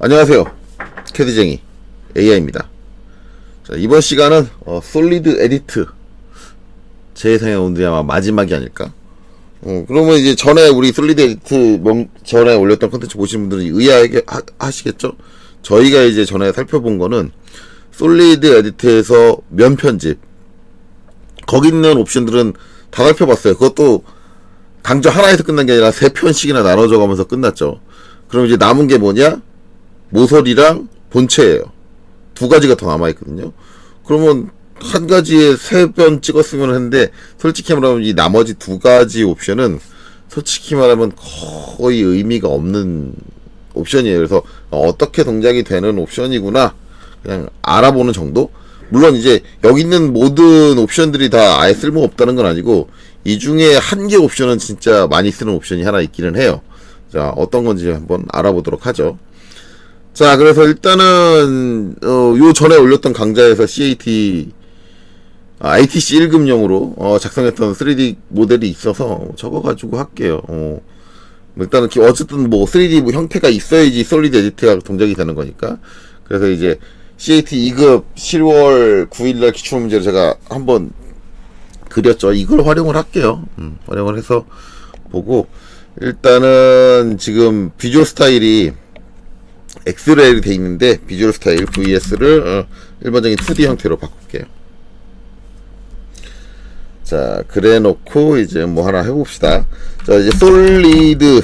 안녕하세요. 캐디쟁이 AI입니다. 자, 이번 시간은 어, 솔리드 에디트 제 예상에 오늘이 아마 마지막이 아닐까. 어, 그러면 이제 전에 우리 솔리드 에디트 명, 전에 올렸던 컨텐츠 보신 분들은 의아하게 하, 하시겠죠? 저희가 이제 전에 살펴본 거는 솔리드 에디트에서 면 편집 거기 있는 옵션들은 다 살펴봤어요. 그것도 강조 하나에서 끝난 게 아니라 세 편씩이나 나눠져 가면서 끝났죠. 그럼 이제 남은 게 뭐냐? 모서리랑 본체예요. 두 가지가 더 남아 있거든요. 그러면 한 가지에 세 번 찍었으면 했는데 솔직히 말하면 이 나머지 두 가지 옵션은 솔직히 말하면 거의 의미가 없는 옵션이에요. 그래서 어떻게 동작이 되는 옵션이구나 그냥 알아보는 정도. 물론 이제 여기 있는 모든 옵션들이 다 아예 쓸모 없다는 건 아니고 이 중에 한 개 옵션은 진짜 많이 쓰는 옵션이 하나 있기는 해요. 자 어떤 건지 한번 알아보도록 하죠. 자, 그래서 일단은, 어, 요 전에 올렸던 강좌에서 CAT, 아, ITC 1급용으로, 어, 작성했던 3D 모델이 있어서 적어가지고 할게요. 어, 뭐 일단은, 기- 어쨌든 뭐 3D 뭐 형태가 있어야지 솔리드 에디트가 동작이 되는 거니까. 그래서 이제 CAT 2급 10월 9일날 기출문제를 제가 한번 그렸죠. 이걸 활용을 할게요. 음, 활용을 해서 보고, 일단은 지금 비주얼 스타일이 엑스레이로 돼 있는데 비주얼 스타일 VS를 어, 일반적인 2D 형태로 바꿀게요. 자, 그래 놓고 이제 뭐 하나 해봅시다. 자, 이제 솔리드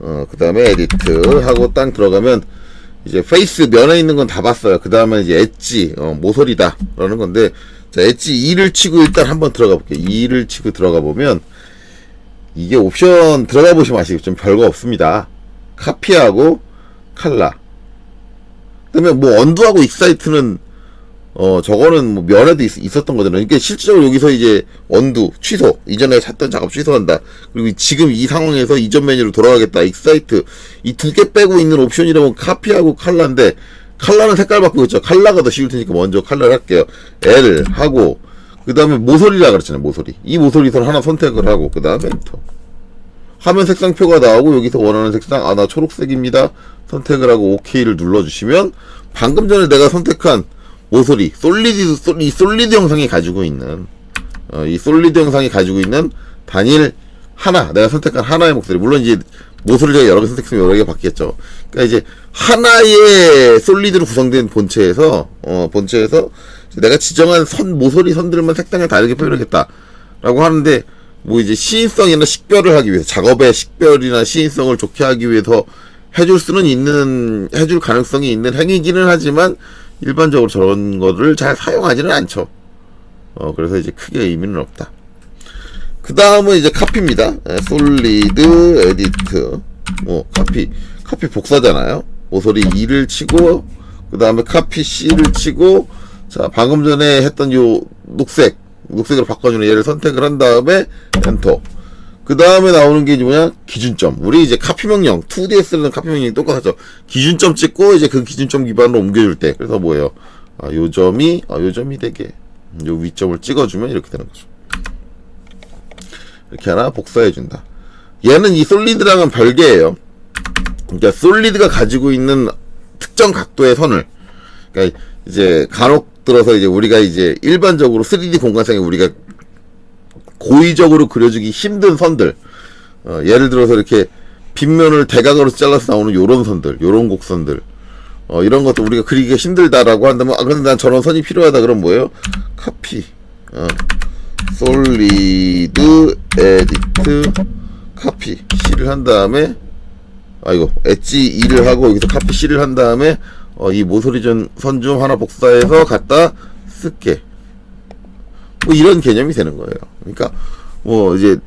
어, 그 다음에 에디트 하고 땅 들어가면 이제 페이스 면에 있는 건 다 봤어요. 그 다음에 이제 엣지, 어, 모서리다. 라는 건데, 자, 엣지 2를 치고 일단 한번 들어가 볼게요. 2를 치고 들어가 보면, 이게 옵션 들어가 보시면 아시겠죠? 별거 없습니다. 카피하고 칼라. 그다음에 뭐 언두하고 익사이트는 어 저거는 뭐 면에도 있, 었던 거잖아요. 그러니까 실질적으로 여기서 이제 언두 취소 이전에 찾던 작업 취소한다. 그리고 지금 이 상황에서 이전 메뉴로 돌아가겠다. 익사이트 이 두 개 빼고 있는 옵션이라면 카피하고 칼라인데 칼라는 색깔 바꾸고 있죠. 칼라가 더 쉬울 테니까 먼저 칼라를 할게요. L 하고 그 다음에 모서리라 그랬잖아요. 모서리 이 모서리선 하나 선택을 하고 그 다음에 엔터. 화면 색상표가 나오고 여기서 원하는 색상 아 나 초록색입니다. 선택을 하고 OK를 눌러주시면 방금 전에 내가 선택한 모서리 솔리드 솔- 이 솔리드 영상이 가지고 있는 어, 이 솔리드 영상이 가지고 있는 단일 하나 내가 선택한 하나의 목소리. 물론 이제 모서리가 여러 개 선택했으면 여러 개 바뀌겠죠. 그러니까 이제 하나의 솔리드로 구성된 본체에서 어 본체에서 내가 지정한 선 모서리 선들만 색상을 다르게 표현하겠다 라고 하는데 뭐 이제 시인성이나 식별을 하기 위해서 작업의 식별이나 시인성을 좋게 하기 위해서 해줄 수는 있는 해줄 가능성이 있는 행위기는 하지만 일반적으로 저런 거를 잘 사용하지는 않죠. 어 그래서 이제 크게 의미는 없다. 그 다음은 이제 카피입니다. 에, 솔리드 에디트 뭐 카피 카피 복사잖아요. 모서리 2를 치고 그 다음에 카피 C를 치고 자 방금 전에 했던 요 녹색 녹색으로 바꿔주는 얘를 선택을 한 다음에 엔터. 그 다음에 나오는 게 뭐냐? 기준점. 우리 이제 카피 명령 2DS는 카피 명령이 똑같죠. 기준점 찍고 이제 그 기준점 기반으로 옮겨줄 때. 그래서 뭐예요? 아, 요 점이 아, 요 점이 되게 요 위점을 찍어주면 이렇게 되는 거죠. 이렇게 하나 복사해 준다. 얘는 이 솔리드랑은 별개예요. 그러니까 솔리드가 가지고 있는 특정 각도의 선을. 그러니까 이제 간혹 들어서 이제 우리가 이제 일반적으로 3D 공간상에 우리가 고의적으로 그려주기 힘든 선들 어, 예를 들어서 이렇게 빗면을 대각으로 잘라서 나오는 요런 선들 요런 곡선들 어, 이런 것도 우리가 그리기가 힘들다라고 한다면 아 근데 난 저런 선이 필요하다 그럼 뭐예요? 카피 어, 솔리드 에디트 카피 C를 한 다음에 아이고 엣지 2를 하고 여기서 카피 C를 한 다음에 어, 이 모서리 선좀 하나 복사해서 갖다 쓸게. 뭐 이런 개념이 되는 거예요. 그러니까 뭐 이제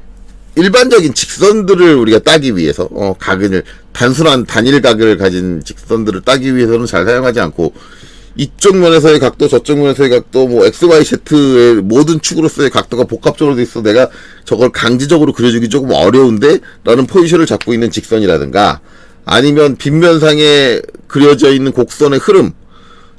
일반적인 직선들을 우리가 따기 위해서 어, 각을 단순한 단일 각을 가진 직선들을 따기 위해서는 잘 사용하지 않고 이쪽 면에서의 각도 저쪽 면에서의 각도 뭐 x, y, z의 모든 축으로서의 각도가 복합적으로 돼 있어 내가 저걸 강제적으로 그려주기 조금 어려운데 라는 포지션을 잡고 있는 직선이라든가 아니면 빗면상에 그려져 있는 곡선의 흐름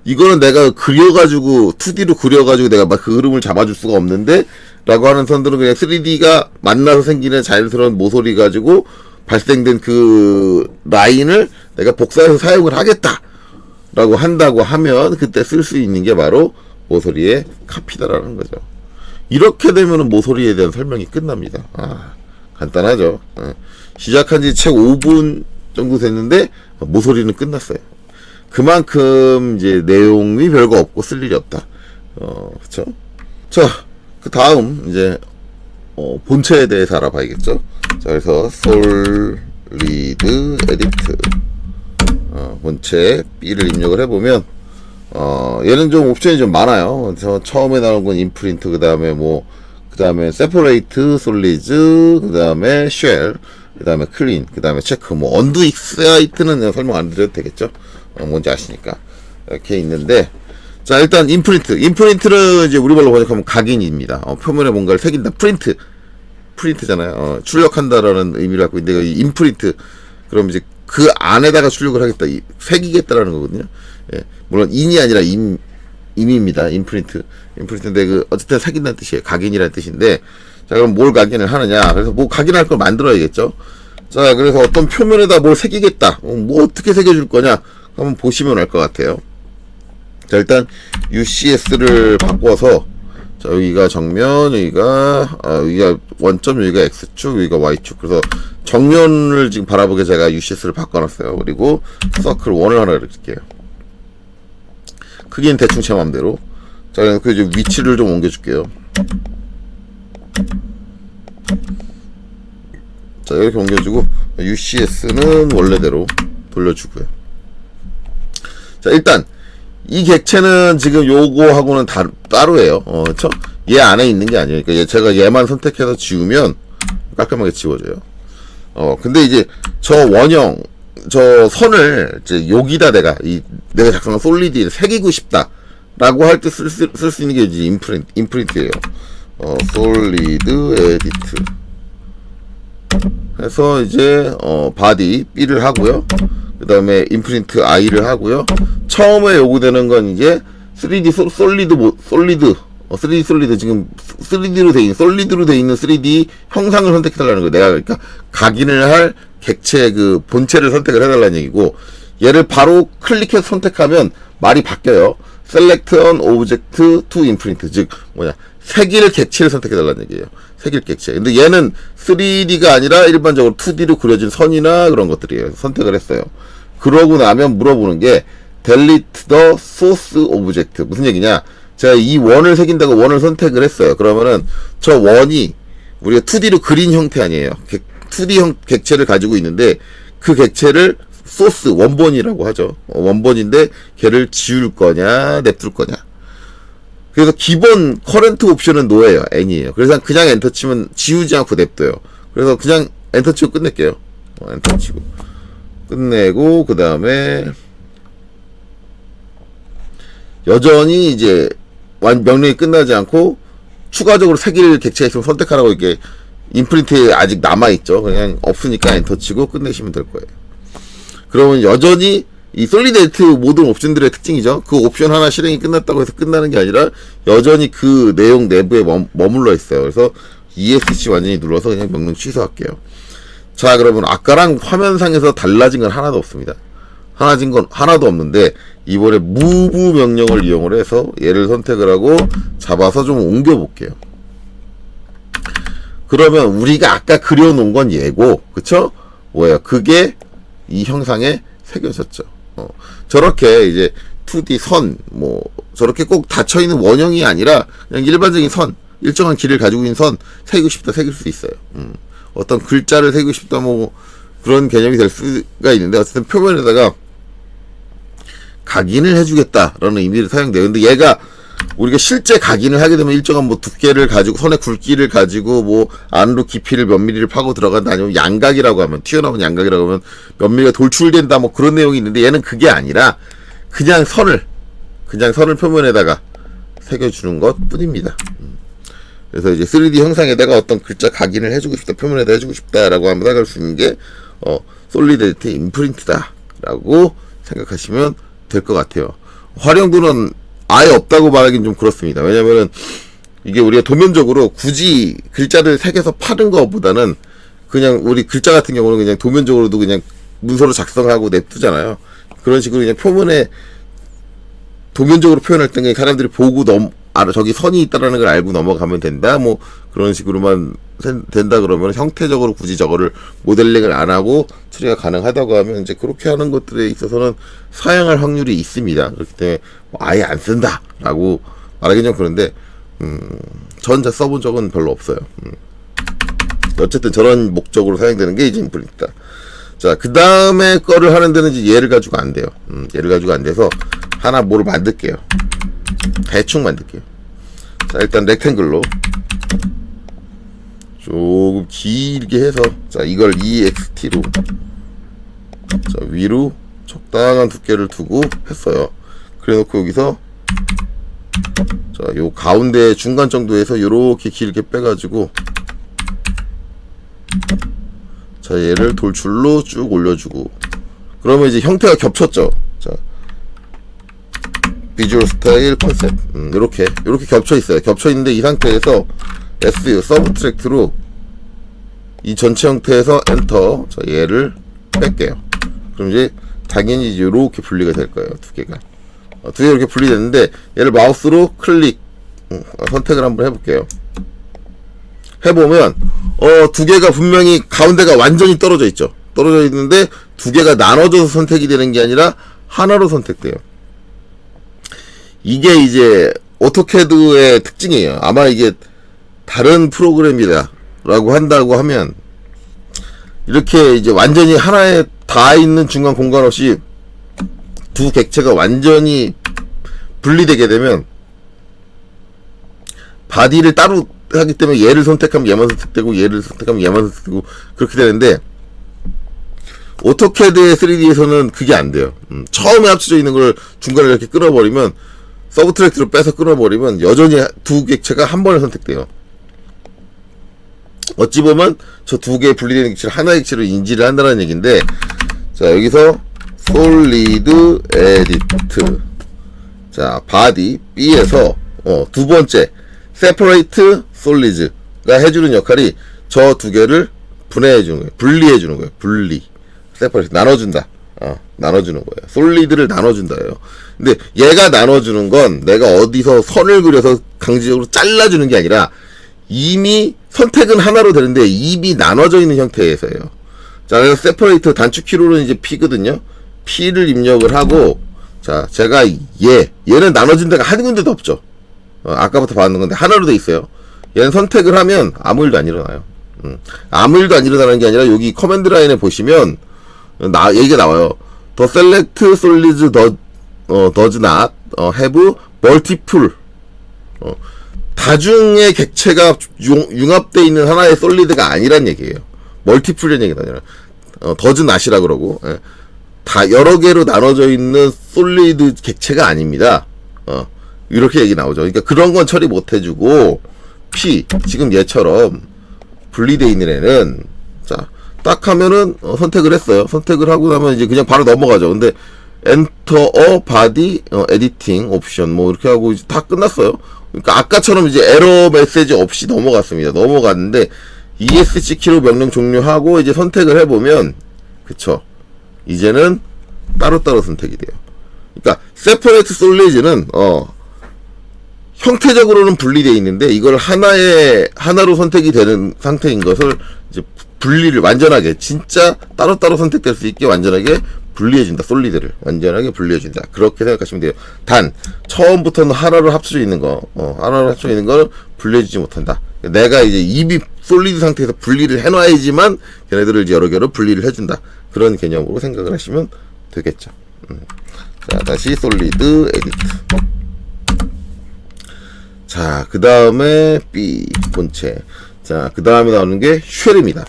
이거는 내가 그려가지고 2D로 그려가지고 내가 막 그 흐름을 잡아줄 수가 없는데 라고 하는 선들은 그냥 3D가 만나서 생기는 자연스러운 모서리 가지고 발생된 그 라인을 내가 복사해서 사용을 하겠다 라고 한다고 하면 그때 쓸 수 있는 게 바로 모서리의 카피다라는 거죠. 이렇게 되면은 모서리에 대한 설명이 끝납니다. 아, 간단하죠. 어. 시작한 지채 5분 정도 됐는데 모서리는 끝났어요. 그만큼 이제 내용이 별거 없고 쓸 일이 없다. 어, 그쵸? 자, 그 다음 이제 어, 본체에 대해서 알아봐야겠죠. 자, 그래서 솔리드 에디트 어, 본체 B를 입력을 해보면 어, 얘는 좀 옵션이 좀 많아요. 저 처음에 나온 건 인프린트, 그 다음에 뭐, 그 다음에 세퍼레이트, 솔리즈, 그 다음에 쉘, 그 다음에 클린, 그 다음에 체크, 뭐, 언두 익사이트는 설명 안 드려도 되겠죠? 어, 뭔지 아시니까. 이렇게 있는데, 자, 일단 인프린트. 인프린트를 이제 우리말로 번역하면 각인입니다. 어, 표면에 뭔가를 새긴다. 프린트. 프린트잖아요. 어, 출력한다라는 의미를 갖고 있는데, 이 인프린트. 그럼 이제 그 안에다가 출력을 하겠다. 이, 새기겠다라는 거거든요. 예. 물론 인이 아니라 임, 임입니다. 인프린트. 인프린트인데 그 어쨌든 새긴다는 뜻이에요. 각인이라는 뜻인데 자 그럼 뭘 각인을 하느냐? 그래서 뭐 각인할 걸 만들어야겠죠. 자 그래서 어떤 표면에다 뭘 새기겠다. 어, 뭐 어떻게 새겨줄 거냐? 한번 보시면 알 것 같아요. 자 일단 UCS를 바꿔서 자 여기가 정면 여기가 아, 여기가 원점 여기가 x축 여기가 y축 그래서 정면을 지금 바라보게 제가 UCS를 바꿔놨어요 그리고 서클 1을 하나 이렇게 크기는 대충 제 맘대로 자 그 이제 위치를 좀 옮겨줄게요 자 이렇게 옮겨주고 UCS는 원래대로 돌려주고요 자 일단 이 객체는 지금 요거하고는 다, 따로예요. 어, 그쵸? 얘 안에 있는 게 아니에요. 그러니까 얘, 제가 얘만 선택해서 지우면 깔끔하게 지워져요. 어, 근데 이제 저 원형, 저 선을 이제 여기다 내가, 이, 내가 작성한 솔리드에 새기고 싶다. 라고 할 때 쓸 수 있는 게 이제 인프린트, 인프린트예요. 어, 솔리드 에디트. 해서 이제, 어, 바디 B를 하고요. 그 다음에 인프린트 I를 하고요. 처음에 요구되는 건 이제 3D 솔, 솔리드 모, 솔리드 어, 3D 솔리드 지금 3D로 돼 있는 솔리드로 돼 있는 3D 형상을 선택해 달라는 거예요. 내가 그러니까 각인을 할 객체 그 본체를 선택을 해 달라는 얘기고 얘를 바로 클릭해서 선택하면 말이 바뀌어요. Select on Object to Imprint 즉 뭐냐 색일 객체를 선택해 달라는 얘기예요. 색일 객체. 근데 얘는 3D가 아니라 일반적으로 2D로 그려진 선이나 그런 것들이에요. 선택을 했어요. 그러고 나면 물어보는 게 delete the source object 무슨 얘기냐? 제가 이 원을 새긴다고 원을 선택을 했어요. 그러면은 저 원이 우리가 2D로 그린 형태 아니에요. 2D 형 객체를 가지고 있는데 그 객체를 소스 원본이라고 하죠. 어, 원본인데 걔를 지울 거냐 냅둘 거냐. 그래서 기본 커런트 옵션은 노예요. N이에요. 그래서 그냥 엔터 치면 지우지 않고 냅둬요. 그래서 그냥 엔터 치고 끝낼게요. 어, 엔터 치고 끝내고 그 다음에 여전히 이제 완 명령이 끝나지 않고 추가적으로 색일 객체가 있으면 선택하라고 이렇게 인프린트에 아직 남아있죠. 그냥 없으니까 엔터 치고 끝내시면 될 거예요. 그러면 여전히 이 솔리데이트 모든 옵션들의 특징이죠. 그 옵션 하나 실행이 끝났다고 해서 끝나는 게 아니라 여전히 그 내용 내부에 멈, 머물러 있어요. 그래서 ESC 완전히 눌러서 그냥 명령 취소할게요. 자, 그러면 아까랑 화면상에서 달라진 건 하나도 없습니다. 하나진 건 하나도 없는데 이번에 move 명령을 이용을 해서 얘를 선택을 하고 잡아서 좀 옮겨 볼게요. 그러면 우리가 아까 그려놓은 건 얘고, 그쵸? 뭐야? 그게 이 형상에 새겨졌죠. 어, 저렇게 이제 2D 선, 뭐, 저렇게 꼭 닫혀있는 원형이 아니라 그냥 일반적인 선, 일정한 길을 가지고 있는 선, 새기고 싶다, 새길 수 있어요. 음. 어떤 글자를 새기고 싶다, 뭐, 그런 개념이 될 수가 있는데, 어쨌든 표면에다가 각인을 해주겠다라는 의미를 사용돼요. 근데 얘가 우리가 실제 각인을 하게 되면 일정한 뭐 두께를 가지고 선의 굵기를 가지고 뭐 안으로 깊이를 몇 미리를 파고 들어간다 아니면 양각이라고 하면 튀어나온 양각이라고 하면 몇 미리가 돌출된다 뭐 그런 내용이 있는데 얘는 그게 아니라 그냥 선을 그냥 선을 표면에다가 새겨주는 것 뿐입니다. 음. 그래서 이제 3D 형상에다가 어떤 글자 각인을 해주고 싶다 표면에다 해주고 싶다라고 하면 생각할 수 있는 게 어, 솔리데이트 임프린트다라고 생각하시면 될 것 같아요. 활용도는 아예 없다고 말하기는 좀 그렇습니다. 왜냐면은 이게 우리가 도면적으로 굳이 글자를 색에서 파는 것보다는 그냥 우리 글자 같은 경우는 그냥 도면적으로도 그냥 문서로 작성하고 냅두잖아요. 그런 식으로 그냥 표면에 도면적으로 표현할 때 그냥 사람들이 보고 넘 알아 저기 선이 있다라는 걸 알고 넘어가면 된다 뭐 그런 식으로만 센- 된다 그러면 형태적으로 굳이 저거를 모델링을 안 하고 처리가 가능하다고 하면 이제 그렇게 하는 것들에 있어서는 사용할 확률이 있습니다 그렇기 때문에 뭐 아예 안 쓴다라고 말하기 좀 그런데 전자 써본 적은 별로 없어요 음. 어쨌든 저런 목적으로 사용되는 게 이제 인플리트다 자, 그 다음에 거를 하는 데는 이제 얘를 가지고 안 돼요. 음, 얘를 가지고 안 돼서 하나 뭐를 만들게요. 대충 만들게요. 자, 일단 렉탱글로 조금 길게 해서 자, 이걸 EXT로 자, 위로 적당한 두께를 두고 했어요. 그래 놓고 여기서 자, 요 가운데 중간 정도에서 요렇게 길게 빼가지고 자 얘를 돌출로 쭉 올려주고 그러면 이제 형태가 겹쳤죠 자 비주얼 스타일 컨셉. 음, 이렇게 이렇게 겹쳐 있어요. 겹쳐 있는데 이 상태에서 S 서브 트랙트로 이 전체 형태에서 엔터 자 얘를 뺄게요. 그럼 이제 당연히 이렇게 분리가 될 거예요 두 개가. 어, 두개 이렇게 분리됐는데 얘를 마우스로 클릭 음, 어, 선택을 한번 해볼게요. 해보면 어 두 개가 분명히 가운데가 완전히 떨어져 있죠. 떨어져 있는데 두 개가 나눠져서 선택이 되는 게 아니라 하나로 선택돼요. 이게 이제 오토캐드의 특징이에요. 아마 이게 다른 프로그램이다라고 한다고 하면 이렇게 이제 완전히 하나에 다 있는 중간 공간 없이 두 객체가 완전히 분리되게 되면 바디를 따로 하기 때문에 얘를 선택하면 얘만 선택되고 얘를 선택하면 얘만 선택되고 그렇게 되는데 오토캐드의 3D에서는 그게 안 돼요. 음, 처음에 합쳐져 있는 걸 중간에 이렇게 끊어버리면 서브트랙트로 빼서 끊어버리면 여전히 두 객체가 한 번에 선택돼요. 어찌 보면 저 두 개의 분리되는 객체를 하나의 객체로 인지를 한다는 얘기인데 자 여기서 솔리드 에디트 자 바디 B에서 어, 두 번째 세퍼레이트 솔리즈가 해주는 역할이 저 두 개를 분해해 주는 거예요. 분리해 주는 거예요. 분리. 세퍼레이트 나눠준다. 어, 나눠주는 거예요. 솔리드를 나눠준다예요. 근데 얘가 나눠주는 건 내가 어디서 선을 그려서 강제적으로 잘라주는 게 아니라 이미 선택은 하나로 되는데 입이 나눠져 있는 형태에서예요. 자, 그래서 세퍼레이터 단축 키로는 이제 P거든요. P를 입력을 하고 자, 제가 얘 얘는 나눠진 데가 한 군데도 없죠. 어, 아까부터 봤는 건데 하나로 돼 있어요. 얘는 선택을 하면 아무 일도 안 일어나요. 음. 아무 일도 안 일어나는 게 아니라 여기 커맨드 라인에 보시면 나 얘기가 나와요. The select solids 어, does not 어, 어, 다중의 객체가 융, 융합되어 있는 하나의 솔리드가 아니란 얘기예요. 멀티플이라는 얘기가 아니라 어, not이라 그러고 예. 다 여러 개로 나눠져 있는 솔리드 객체가 아닙니다. 어, 이렇게 얘기 나오죠. 그러니까 그런 건 처리 못 해주고 P 지금 얘처럼 분리돼 있는 애는 자 딱 하면은 어, 선택을 했어요. 선택을 하고 나면 이제 그냥 바로 넘어가죠. 근데 엔터 어 바디 어, 에디팅 옵션 뭐 이렇게 하고 이제 다 끝났어요. 그러니까 아까처럼 이제 에러 메시지 없이 넘어갔습니다. 넘어갔는데 ESC 키로 명령 종료하고 이제 선택을 해보면 그쵸 이제는 따로따로 선택이 돼요. 그러니까 세퍼레이트 솔리즈는 어 형태적으로는 분리되어 있는데 이걸 하나의 하나로 선택이 되는 상태인 것을 이제 분리를 완전하게 진짜 따로따로 선택될 수 있게 완전하게 분리해준다 솔리드를. 완전하게 분리해준다. 그렇게 생각하시면 돼요. 단 처음부터는 하나로 합쳐져 있는 거 어, 하나로 합쳐져 있는 거는 분리해주지 못한다. 내가 이제 입이 솔리드 상태에서 분리를 해놔야지만 걔네들을 이제 여러 개로 분리를 해준다. 그런 개념으로 생각을 하시면 되겠죠. 음. 자 다시 솔리드 에디트. 자, 그 다음에 B 본체. 자, 그 다음에 나오는 게 쉘입니다.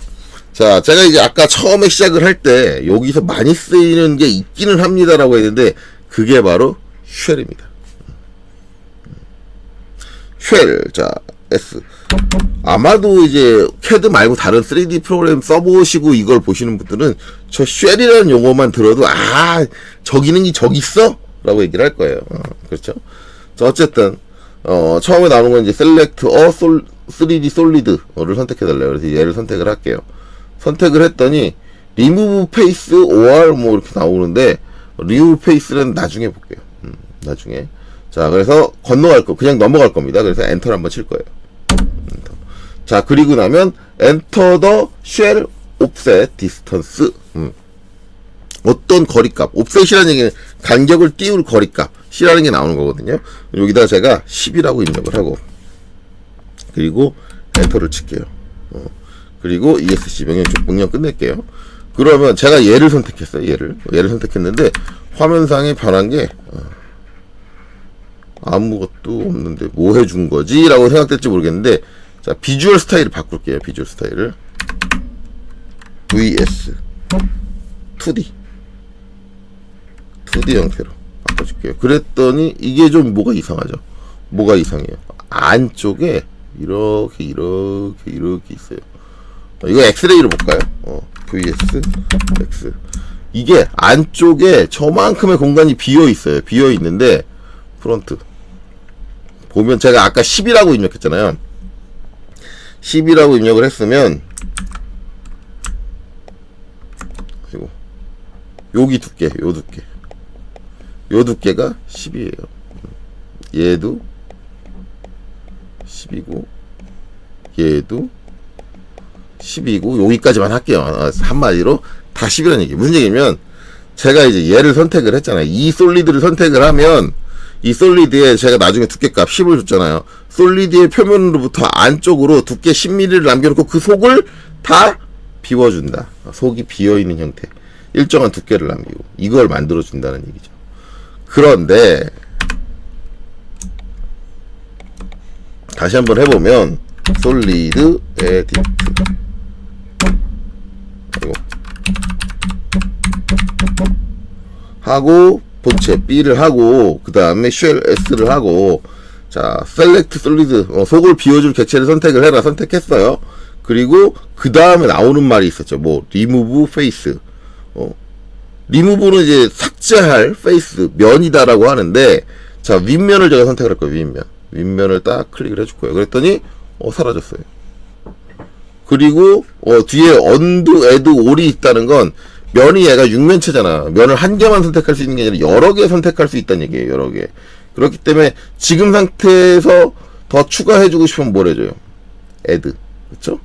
자, 제가 이제 아까 처음에 시작을 할 때 여기서 많이 쓰이는 게 있기는 합니다라고 했는데 그게 바로 쉘입니다. 쉘, 자, S. 아마도 이제 캐드 말고 다른 3D 프로그램 써보시고 이걸 보시는 분들은 저 쉘이라는 용어만 들어도 아, 저 기능이 저기 있어? 라고 얘기를 할 거예요. 어, 그렇죠? 자, 어쨌든 어, 처음에 나오는 건 이제 select a sol, 3D solid를 선택해 달래요. 그래서 얘를 선택을 할게요. 선택을 했더니 리무브 페이스 OR 뭐 이렇게 나오는데 리무브 페이스는 나중에 볼게요. 음, 나중에. 자, 그래서 건너갈 거 그냥 넘어갈 겁니다. 그래서 엔터를 한번 칠 거예요. 엔터. 자, 그리고 나면 엔터 더 쉘 옵셋 디스턴스. 음. 어떤 거리값, 옵셋이라는 얘기는 간격을 띄울 거리값이라는 게 나오는 거거든요. 여기다 제가 10이라고 입력을 하고, 그리고 엔터를 칠게요. 어, 그리고 ESC 명령, 명령 끝낼게요. 그러면 제가 얘를 선택했어요. 얘를. 얘를 선택했는데, 화면상에 변한 게, 어, 아무것도 없는데, 뭐 해준 거지? 라고 생각될지 모르겠는데, 자, 비주얼 스타일을 바꿀게요. 비주얼 스타일을. VS. 2D. 2D 형태로 바꿔줄게요. 그랬더니 이게 좀 뭐가 이상하죠? 뭐가 이상해요? 안쪽에 이렇게 이렇게 이렇게 있어요. 어, 이거 엑스레이로 볼까요? 어, VS X 이게 안쪽에 저만큼의 공간이 비어 있어요. 비어 있는데 프론트 보면 제가 아까 10이라고 입력했잖아요. 10이라고 입력을 했으면 그리고 여기 두께, 요 두께. 요 두께가 10이에요. 얘도 10이고, 얘도 10이고, 여기까지만 할게요. 아, 한마디로 다 10이라는 얘기. 무슨 얘기냐면, 제가 이제 얘를 선택을 했잖아요. 이 솔리드를 선택을 하면, 이 솔리드에 제가 나중에 두께값 10을 줬잖아요. 솔리드의 표면으로부터 안쪽으로 두께 10mm를 남겨놓고 그 속을 다 비워준다. 속이 비어있는 형태. 일정한 두께를 남기고. 이걸 만들어준다는 얘기죠. 그런데, 다시 한번 해보면, 솔리드 에디트. 이거. 하고, 본체 B를 하고, 그 다음에 쉘 S를 하고, 자, 셀렉트 솔리드, 어, 속을 비워줄 객체를 선택을 해라. 선택했어요. 그리고, 그 다음에 나오는 말이 있었죠. 뭐, 리무브 페이스. 어, 리무브는 이제 삭제할 페이스, 면이다라고 하는데, 자, 윗면을 제가 선택을 할 거예요. 윗면. 윗면을 딱 클릭을 해줄 거예요. 그랬더니, 어, 사라졌어요. 그리고 어, 뒤에 언두, 에드, 올이 있다는 건 면이 얘가 육면체잖아. 면을 한 개만 선택할 수 있는 게 아니라 여러 개 선택할 수 있다는 얘기예요. 여러 개. 그렇기 때문에 지금 상태에서 더 추가해주고 싶으면 뭘 해줘요? 에드. 그쵸?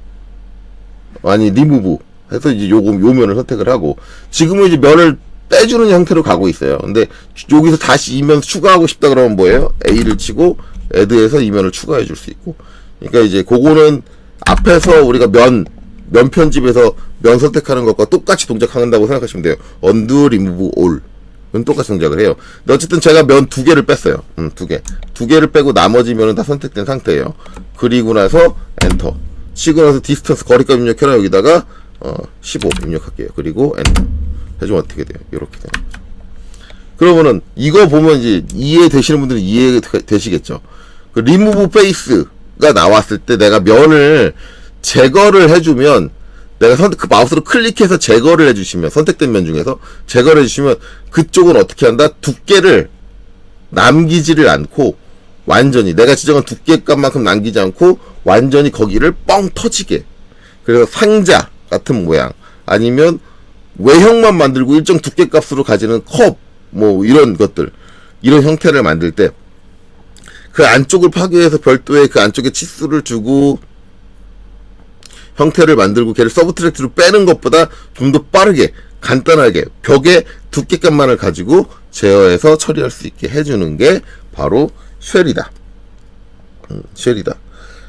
아니, 리무브. 해서 이제 요거, 요 면을 선택을 하고, 지금은 이제 면을 빼주는 형태로 가고 있어요. 근데 여기서 다시 이면 추가하고 싶다 그러면 뭐예요? A를 치고, 에드에서 이 면을 추가해 줄 수 있고. 그러니까 이제 그거는 앞에서 우리가 면, 면 편집에서 면 선택하는 것과 똑같이 동작한다고 생각하시면 돼요. 언두, 리무브, 올. 은 똑같이 동작을 해요. 근데 어쨌든 제가 면 두 개를 뺐어요. 음, 두 개. 두 개를 빼고 나머지 면은 다 선택된 상태예요. 그리고 나서 엔터. 치고 나서 디스턴스 거리값 입력해라 여기다가 어, 15 입력할게요. 그리고 엔터. 해주면 어떻게 돼요? 이렇게 거죠. 그러면은 이거 보면 이제 이해되시는 분들은 이해되시겠죠. 그 리무브 페이스 가 나왔을 때 내가 면을 제거를 해주면 내가 선택 그 마우스로 클릭해서 제거를 해주시면 선택된 면 중에서 제거를 해주시면 그쪽은 어떻게 한다? 두께를 남기지를 않고 완전히 내가 지정한 두께값만큼 남기지 않고 완전히 거기를 뻥 터지게 그래서 상자 같은 모양 아니면 외형만 만들고 일정 두께값으로 가지는 컵 뭐 이런 것들 이런 형태를 만들 때 그 안쪽을 파괴해서 별도의 그 안쪽에 치수를 주고 형태를 만들고 걔를 서브트랙트로 빼는 것보다 좀 더 빠르게 간단하게 벽의 두께값만을 가지고 제어해서 처리할 수 있게 해주는 게 바로 쉘이다. 음, 쉘이다.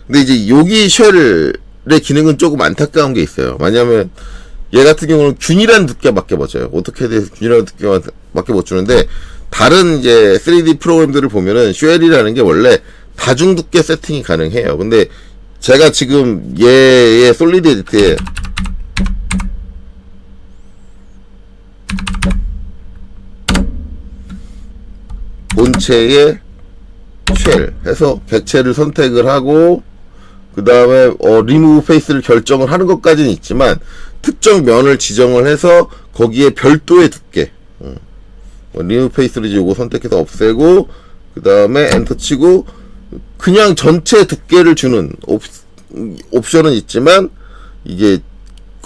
근데 이제 여기 쉘의 기능은 조금 안타까운 게 있어요. 왜냐하면 얘 같은 경우는 균일한 두께밖에 못 줘요. 어떻게 돼서 균일한 두께밖에 못 주는데 다른 이제 3D 프로그램들을 보면은 쉘이라는 게 원래 다중 두께 세팅이 가능해요. 근데 제가 지금 얘의 솔리드 에디트에 본체에 쉘 해서 객체를 선택을 하고 그 다음에 어, 리무브 페이스를 결정을 하는 것까지는 있지만 특정 면을 지정을 해서 거기에 별도의 두께 리무브 페이스를 이제 요거 선택해서 없애고 그 다음에 엔터 치고 그냥 전체 두께를 주는 옵, 옵션은 있지만 이게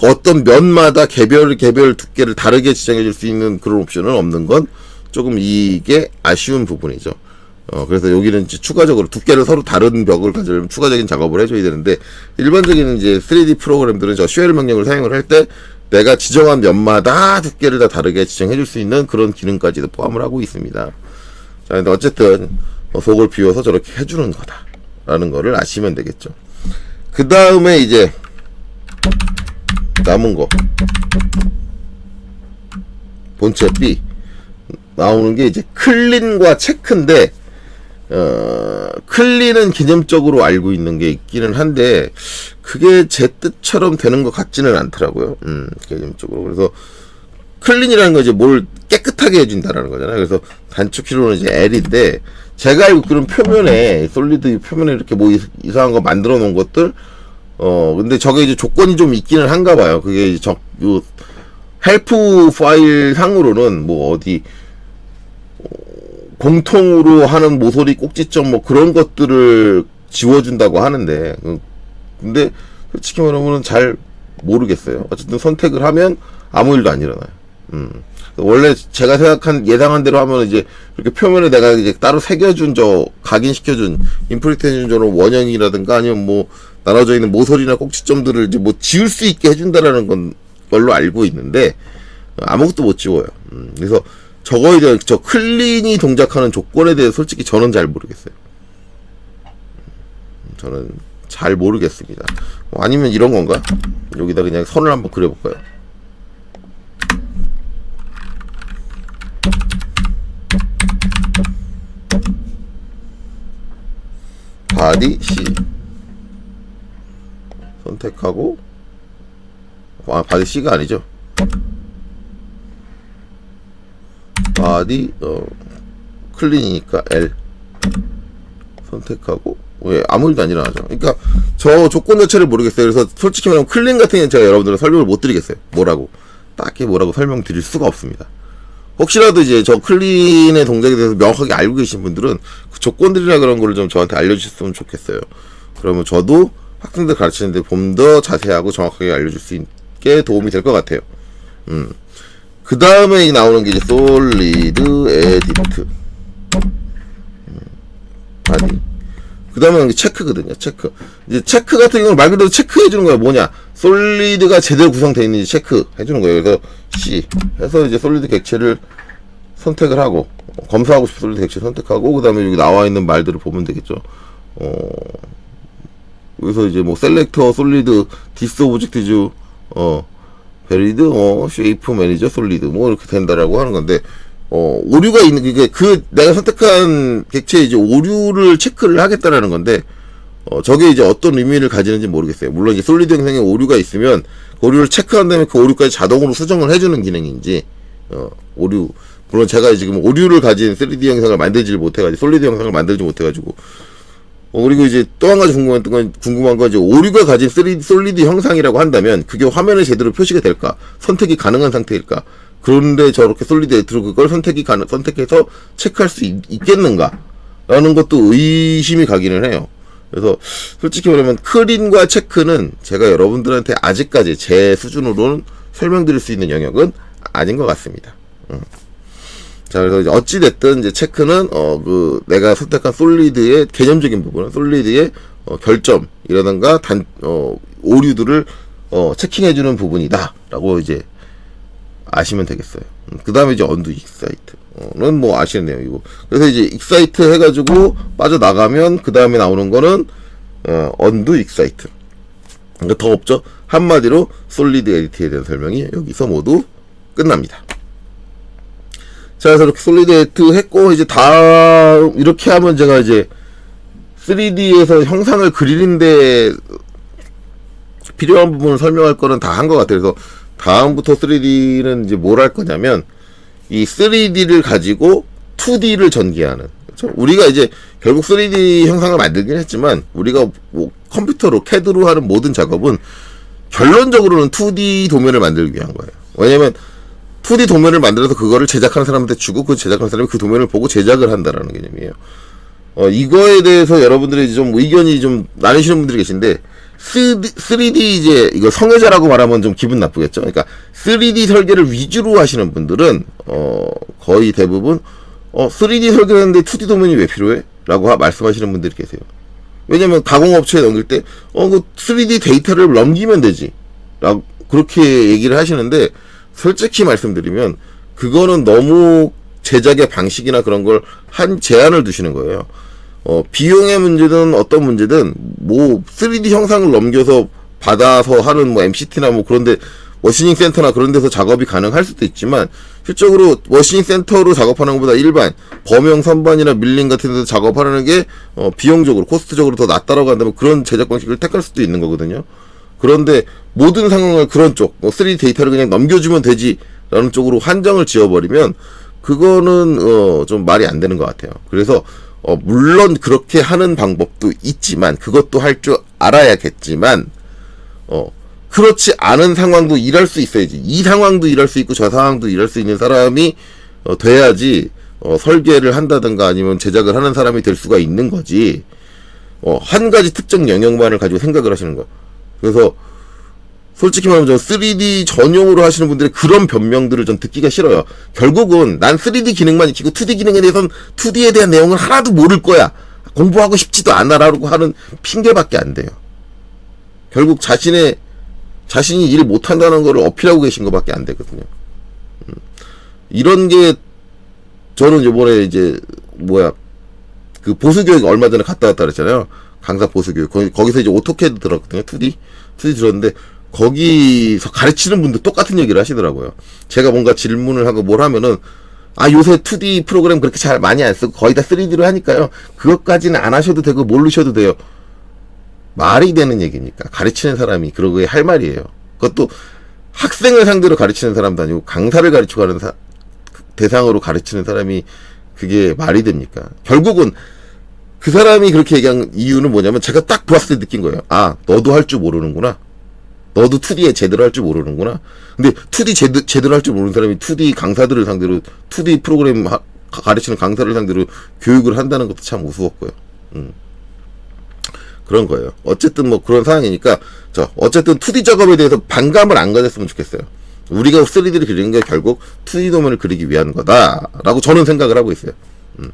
어떤 면마다 개별 개별 두께를 다르게 지정해 줄 수 있는 그런 옵션은 없는 건 조금 이게 아쉬운 부분이죠. 어, 그래서 여기는 이제 추가적으로 두께를 서로 다른 벽을 가지려면 추가적인 작업을 해줘야 되는데, 일반적인 이제 3D 프로그램들은 저 쉘 명령을 사용을 할 때, 내가 지정한 면마다 두께를 다 다르게 지정해 줄 수 있는 그런 기능까지도 포함을 하고 있습니다. 자, 근데 어쨌든, 어, 속을 비워서 저렇게 해주는 거다. 라는 거를 아시면 되겠죠. 그 다음에 이제, 남은 거. 본체 B. 나오는 게 이제 클린과 체크인데, 어, 클린은 개념적으로 알고 있는 게 있기는 한데, 그게 제 뜻처럼 되는 것 같지는 않더라고요. 음, 개념적으로. 그래서, 클린이라는 건 이제 뭘 깨끗하게 해준다라는 거잖아요. 그래서 단축 키로는 이제 L인데, 제가 알고 있기로는 표면에, 솔리드 표면에 이렇게 뭐 이- 이상한 거 만들어 놓은 것들, 어, 근데 저게 이제 조건이 좀 있기는 한가 봐요. 그게 이제 저, 요, 헬프 파일 상으로는 뭐 어디, 공통으로 하는 모서리 꼭지점 뭐 그런 것들을 지워준다고 하는데 음, 근데 솔직히 말하면 잘 모르겠어요. 어쨌든 선택을 하면 아무 일도 안 일어나요. 음. 원래 제가 생각한 예상한 대로 하면 이제 이렇게 표면에 내가 이제 따로 새겨준 저 각인시켜준 인프리트해준 저런 원형이라든가 아니면 뭐 나눠져 있는 모서리나 꼭지점들을 이제 뭐 지울 수 있게 해준다라는 건 걸로 알고 있는데 아무것도 못 지워요. 음, 그래서 저거에 대한 저 클린이 동작하는 조건에 대해 서 솔직히 저는 잘 모르겠어요. 음, 저는 잘 모르겠습니다. 뭐 아니면 이런 건가? 여기다 그냥 선을 한번 그려볼까요? 바디 C 선택하고 아 바디 C가 아니죠? 바디 어 클린이니까 L 선택하고 왜 아무 일도 안 일어나죠. 그러니까 저 조건 자체를 모르겠어요. 그래서 솔직히 말하면 클린 같은 경우는 제가 여러분들은 설명을 못 드리겠어요. 뭐라고 딱히 뭐라고 설명드릴 수가 없습니다. 혹시라도 이제 저 클린의 동작에 대해서 명확하게 알고 계신 분들은 그 조건들이나 그런 거를 좀 저한테 알려주셨으면 좋겠어요. 그러면 저도 학생들 가르치는데 좀 더 자세하고 정확하게 알려줄 수 있게 도움이 될 것 같아요. 음. 그 다음에 나오는 게 이제 솔리드 에디트. 음, 아니. 그 다음에 체크거든요. 체크. 이제 체크 같은 경우는 말 그대로 체크해 주는 거야. 뭐냐. 솔리드가 제대로 구성되어 있는지 체크해 주는 거예요. 그래서 C 해서 이제 솔리드 객체를 선택을 하고 어, 검사하고 싶은 솔리드 객체 선택하고 그 다음에 여기 나와 있는 말들을 보면 되겠죠. 어, 여기서 이제 뭐 셀렉터 솔리드 디스 오브젝트즈 어 베리드 어 쉐이프 매니저 솔리드 뭐 이렇게 된다라고 하는 건데 어 오류가 있는 게그 내가 선택한 객체에 이제 오류를 체크를 하겠다라는 건데 어 저게 이제 어떤 의미를 가지는지 모르겠어요. 물론 이제 솔리드 형상에 오류가 있으면 그 오류를 체크한 다음에 그 오류까지 자동으로 수정을 해주는 기능인지 어 오류 물론 제가 지금 오류를 가진 3D 영상을 만들지 못해가지고 솔리드 영상을 만들지 못해가지고 어, 그리고 이제 또 한 가지 궁금한 건, 궁금한 건 이제 오류가 가진 3D 솔리드 형상이라고 한다면 그게 화면에 제대로 표시가 될까? 선택이 가능한 상태일까? 그런데 저렇게 솔리드 에트로 그걸 선택이 가능, 선택해서 체크할 수 있, 있겠는가? 라는 것도 의심이 가기는 해요. 그래서 솔직히 말하면 클린과 체크는 제가 여러분들한테 아직까지 제 수준으로는 설명드릴 수 있는 영역은 아닌 것 같습니다. 자, 그래서 이제 어찌됐든 이제 체크는, 어, 그, 내가 선택한 솔리드의 개념적인 부분은 솔리드의 어, 결점이라든가 단, 어, 오류들을, 어, 체킹해주는 부분이다. 라고 이제 아시면 되겠어요. 그 다음에 이제 언두 익사이트는 뭐 아시는 내용이고. 그래서 이제 익사이트 해가지고 빠져나가면 그 다음에 나오는 거는, 어, 언두 익사이트. 그러니까 더 없죠? 한마디로 솔리드 에디트에 대한 설명이 여기서 모두 끝납니다. 자, 그래서 이렇게 솔리드 에디트 했고, 이제 다, 이렇게 하면 제가 이제 3D에서 형상을 그리는데 필요한 부분을 설명할 거는 다 한 것 같아요. 그래서 다음부터 3D는 이제 뭘 할 거냐면, 이 3D를 가지고 2D를 전개하는. 그렇죠? 우리가 이제 결국 3D 형상을 만들긴 했지만, 우리가 뭐 컴퓨터로, CAD로 하는 모든 작업은 결론적으로는 2D 도면을 만들기 위한 거예요. 왜냐면 2D 도면을 만들어서 그거를 제작하는 사람한테 주고 그 제작하는 사람이 그 도면을 보고 제작을 한다라는 개념이에요. 어, 이거에 대해서 여러분들이 좀 의견이 좀 나뉘시는 분들이 계신데 3D, 3D 이제 이거 성애자라고 말하면 좀 기분 나쁘겠죠. 그러니까 3D 설계를 위주로 하시는 분들은 어 거의 대부분 어 3D 설계하는데 2D 도면이 왜 필요해? 라고 하- 말씀하시는 분들이 계세요. 왜냐면 가공업체에 넘길 때, 어, 그 3D 데이터를 넘기면 되지. 라고, 그렇게 얘기를 하시는데, 솔직히 말씀드리면, 그거는 너무 제작의 방식이나 그런 걸 한 제한을 두시는 거예요. 어, 비용의 문제든 어떤 문제든, 뭐, 3D 형상을 넘겨서 받아서 하는 뭐 MCT나 뭐 그런데, 머신닝 센터나 그런 데서 작업이 가능할 수도 있지만, 실적으로 머신닝 센터로 작업하는 것보다 일반, 범용 선반이나 밀링 같은 데서 작업하는 게, 어, 비용적으로, 코스트적으로 더 낫다라고 한다면 그런 제작 방식을 택할 수도 있는 거거든요. 그런데 모든 상황을 그런 쪽, 뭐 3D 데이터를 그냥 넘겨주면 되지라는 쪽으로 한정을 지어버리면 그거는 어, 좀 말이 안 되는 것 같아요. 그래서 어, 물론 그렇게 하는 방법도 있지만 그것도 할 줄 알아야겠지만 어, 그렇지 않은 상황도 일할 수 있어야지. 이 상황도 일할 수 있고 저 상황도 일할 수 있는 사람이 어, 돼야지 어, 설계를 한다든가 아니면 제작을 하는 사람이 될 수가 있는 거지. 어, 한 가지 특정 영역만을 가지고 생각을 하시는 거. 그래서 솔직히 말하면 저 3D 전용으로 하시는 분들의 그런 변명들을 전 듣기가 싫어요. 결국은 난 3D 기능만 익히고 2D 기능에 대해서는 2D에 대한 내용을 하나도 모를 거야. 공부하고 싶지도 않아라고 하는 핑계밖에 안 돼요. 결국 자신의 자신이 일 못한다는 거를 어필하고 계신 것밖에 안 되거든요. 음. 이런 게 저는 이번에 이제 뭐야 그 보수 교육 얼마 전에 갔다 왔다 그랬잖아요. 강사 보수 교육 거기, 거기 서 이제 오토캐드 들었거든요. 2D 2D 들었는데 거기서 가르치는 분도 똑같은 얘기를 하시더라고요. 제가 뭔가 질문을 하고 뭘 하면은 아 요새 2D 프로그램 그렇게 잘 많이 안 쓰고 거의 다 3D로 하니까요. 그것까지는 안 하셔도 되고 모르셔도 돼요. 말이 되는 얘기니까 가르치는 사람이 그러고에 할 말이에요. 그것도 학생을 상대로 가르치는 사람도 아니고 강사를 가르치고 하는 사- 대상으로 가르치는 사람이 그게 말이 됩니까? 결국은 그 사람이 그렇게 얘기한 이유는 뭐냐면 제가 딱 보았을 때 느낀 거예요. 아, 너도 할 줄 모르는구나. 너도 2D에 제대로 할 줄 모르는구나. 근데 2D 제대, 제대로 할 줄 모르는 사람이 2D 강사들을 상대로 2D 프로그램 하- 가르치는 강사를 상대로 교육을 한다는 것도 참 우스웠고요. 음. 그런 거예요. 어쨌든 뭐 그런 상황이니까 저 어쨌든 2D 작업에 대해서 반감을 안 가졌으면 좋겠어요. 우리가 3D를 그리는 게 결국 2D 도면을 그리기 위한 거다라고 저는 생각을 하고 있어요. 음.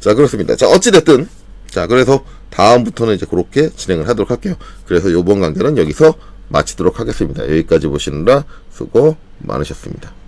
자 그렇습니다. 자 어찌 됐든 자 그래서 다음부터는 이제 그렇게 진행을 하도록 할게요. 그래서 이번 강좌는 여기서 마치도록 하겠습니다. 여기까지 보시느라 수고 많으셨습니다.